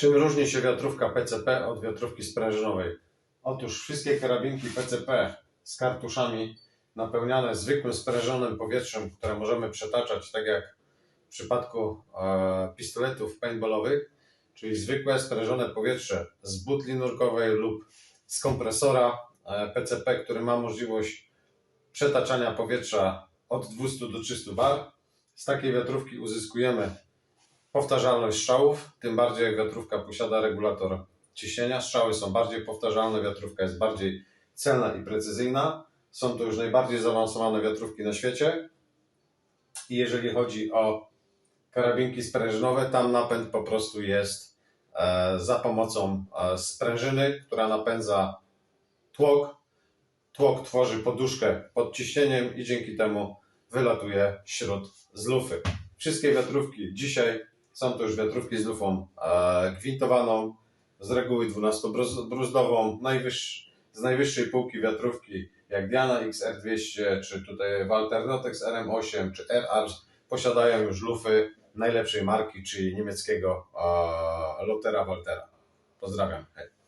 Czym różni się wiatrówka PCP od wiatrówki sprężynowej? Otóż wszystkie karabinki PCP z kartuszami napełniane zwykłym sprężonym powietrzem, które możemy przetaczać, tak jak w przypadku e, pistoletów paintballowych, czyli zwykłe sprężone powietrze z butli nurkowej lub z kompresora e, PCP, który ma możliwość przetaczania powietrza od 200 do 300 bar. Z takiej wiatrówki uzyskujemy powtarzalność strzałów, tym bardziej jak wiatrówka posiada regulator ciśnienia. Strzały są bardziej powtarzalne, wiatrówka jest bardziej celna i precyzyjna. Są to już najbardziej zaawansowane wiatrówki na świecie. I jeżeli chodzi o karabinki sprężynowe, tam napęd po prostu jest e, za pomocą e, sprężyny, która napędza tłok. Tłok tworzy poduszkę pod ciśnieniem i dzięki temu wylatuje śrut z lufy. Wszystkie wiatrówki dzisiaj są to już wiatrówki z lufą e, gwintowaną, z reguły 12-bruzdową, najwyższ, z najwyższej półki wiatrówki, jak Diana XR200, czy tutaj Walter Notex RM8, czy RARS, posiadają już lufy najlepszej marki, czyli niemieckiego e, Lotera Waltera. Pozdrawiam. Hej.